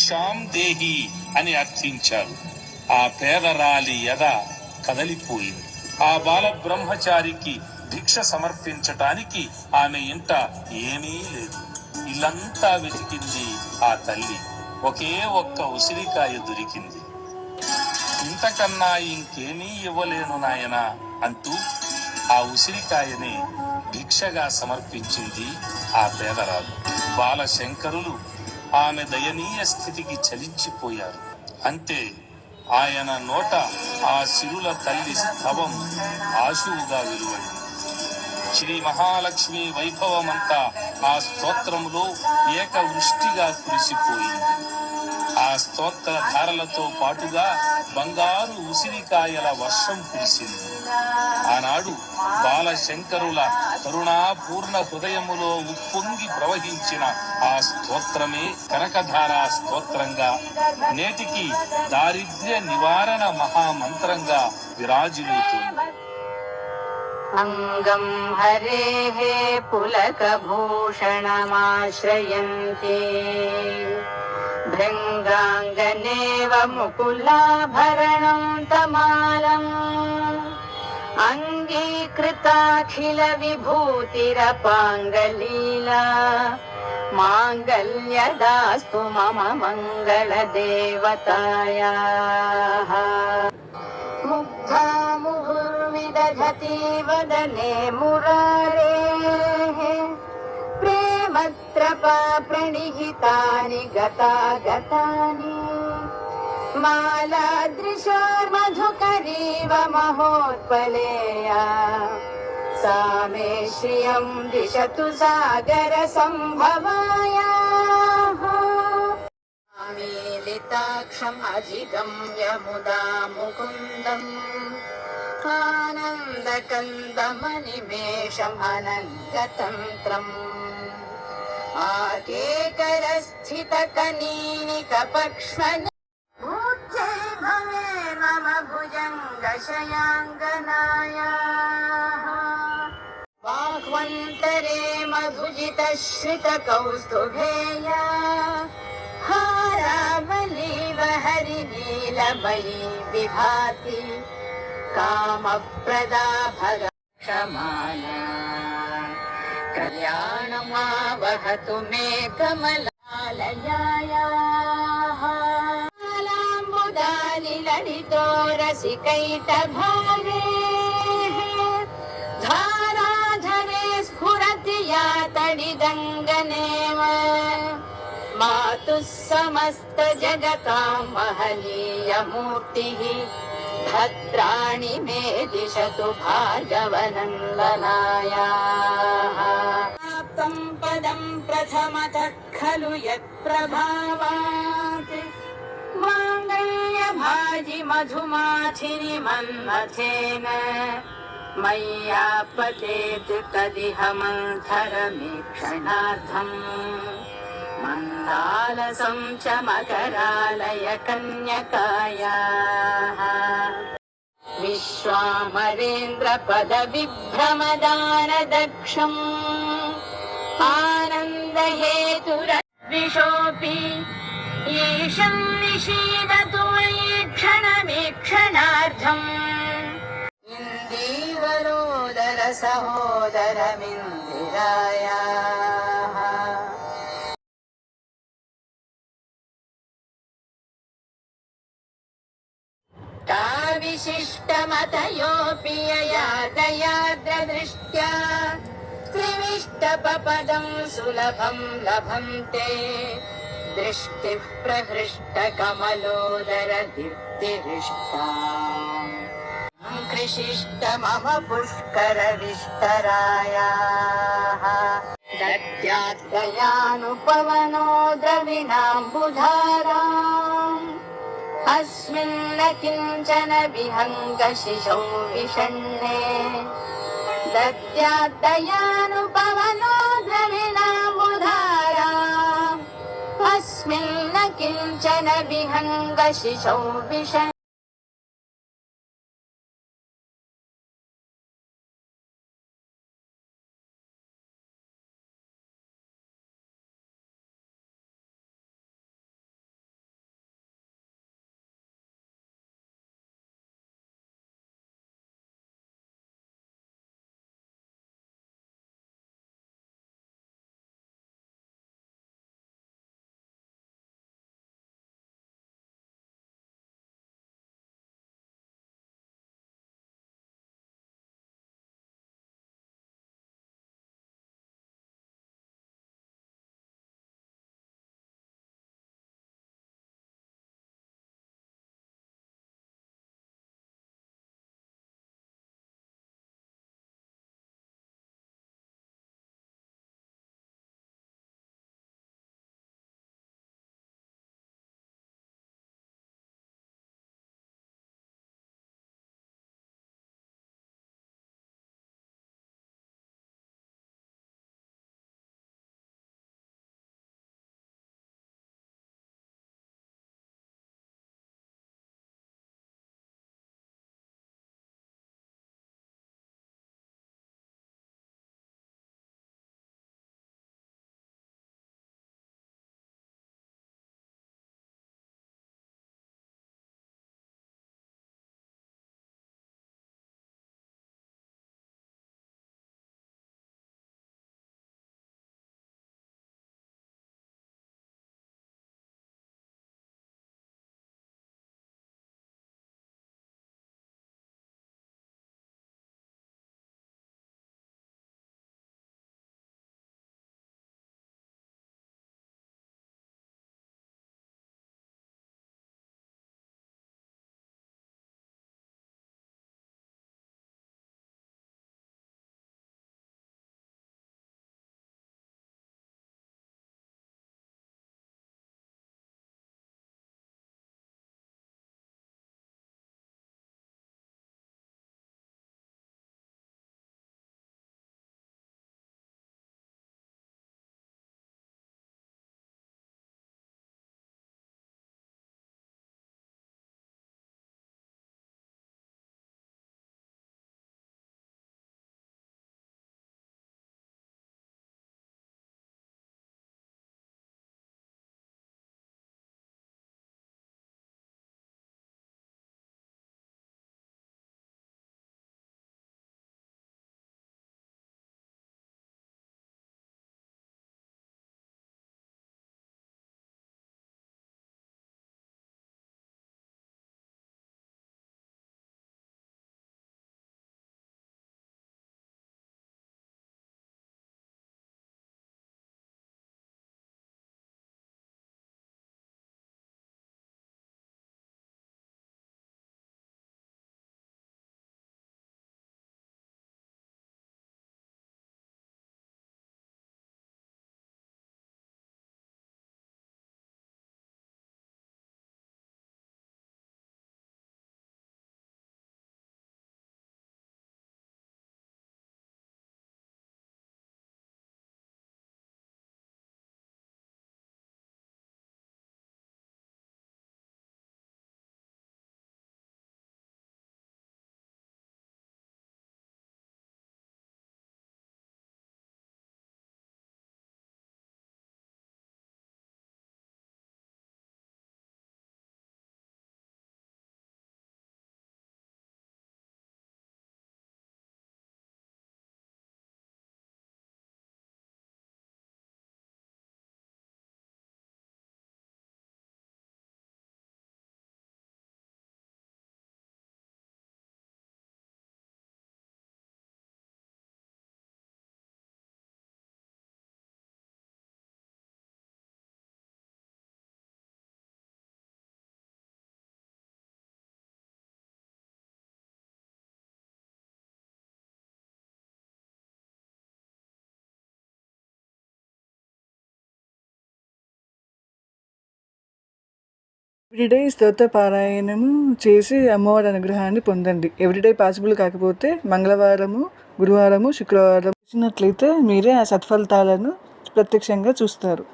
భిక్షాం దేహి అని అర్థించారు. ఆ పేదరాలి ఎద కదలిపోయింది. ఆ బాల బ్రహ్మచారికి భిక్ష సమర్పించటానికి ఆమె ఇంట ఏమీ లేదు. ఇల్లంతా వెతికింది ఆ తల్లి. ఒకే ఒక్క ఉసిరికాయ దొరికింది. ఇంతకన్నా ఇంకేమీ ఇవ్వలేను నాయనా అంటూ ఆ ఉసిరికాయని భిక్షగా సమర్పించింది ఆ పేదరాలు. బాలశంకరులు ఆమె దయనీయ స్థితికి చలించిపోయారు. అంతే ఆయన నోట ఆ సిరుల తల్లి స్తవం ఆశువుగా వెలువడింది. శ్రీ మహాలక్ష్మి వైభవమంతా ఆ స్తోత్రములో ఏక వృష్టిగా కురిసిపోయింది. ఆ స్తోత్ర ధారలతో పాటుగా బంగారు ఉసిరికాయల వర్షం కురిసింది. ఆనాడు బాలశంకరుల కరుణాపూర్ణ హృదయములో ఉప్పొంగి ప్రవహించిన ఆ స్తోత్రమే కనకధార స్తోత్రంగా నేటికి దారిద్ర్య నివారణ మహామంత్రంగా విరాజిల్లుతుంది अङ्गम् हरेः पुलकभूषणमाश्रयन्ते भृङ्गाङ्गनेव मुकुलाभरणम् तमालम् అంగీకృతాఖిల విభూతిరపాంగలీలా మాంగళ్యదాస్తు మమ మంగళ దేవతాయా ముగ్ధా ముహుర్విదధతి వదనే మురారే. ప్రేమత్రపా ప్రణిహితాని గతా గతాని మాలాదృశో మధుకరీ महोत्पलेया सा मे श्रियं दिशतु सागरसम्भवायामीलिताक्षमजितं मुदा मुकुन्दम्। आनन्दकन्दमनिमेषमनङ्गतन्त्रम्। आकेकरस्थितकनीनिकपक्ष्मन् मम भुजङ्गशयाङ्गनायाः बाह्वन्तरे मधुजितश्रितकौस्तुभेया। हारावलीव हरिनीलमयी विभाति कामप्रदा भगक्षमाला कल्याणमावहतु मे कमलालयायाः। ललितो रसिकैटभागे धाराधरे स्फुरति या तडिदङ्गनेव मातुः समस्तजगतां महनीयमूर्तिः भद्राणि मे दिशतु भार्गवनन्दनायाः। प्राप्तं पदं प्रथमतः खलु यत्प्रभावात्। माङ्गल्यभाजि मधुमाथिनि मन्मथेन मय्यापतेत् तदिह मन्थरमीक्षणार्थम् मन्दालसं च मकरालय कन्यकायाः विश्वामरेन्द्रपदविभ्रमदानदक्षम्। आनन्दहेतुरद्विषोऽपि ीक्षणार्थम् इन्दीवरोदर सहोदरमिन्दिराया का विशिष्टमतयोऽपि ययादयाद्रदृष्ट्या त्रिविष्टपपदम् सुलभम् लभन्ते। दृष्टिः प्रहृष्टकमलोदरदीप्तिरिष्टा कमलोदर दीप्तिरिष्टा कृषिष्ट मम पुष्कर विष्टरायाः द्रविणाम्बुधारा अस्मिन्न किञ्चन विहङ्गशिशौ विषण्णे। दत्यात्तयानुपवनो अस्मिन्न किञ्चन विहङ्गशिशौ विषण्णे ఎవ్రీడే స్తోత్ర పారాయణము చేసి అమ్మవారి అనుగ్రహాన్ని పొందండి. ఎవ్రీడే పాసిబుల్ కాకపోతే మంగళవారము గురువారము శుక్రవారం చేసినట్లయితే మీరే ఆ సత్ఫలితాలను ప్రత్యక్షంగా చూస్తారు.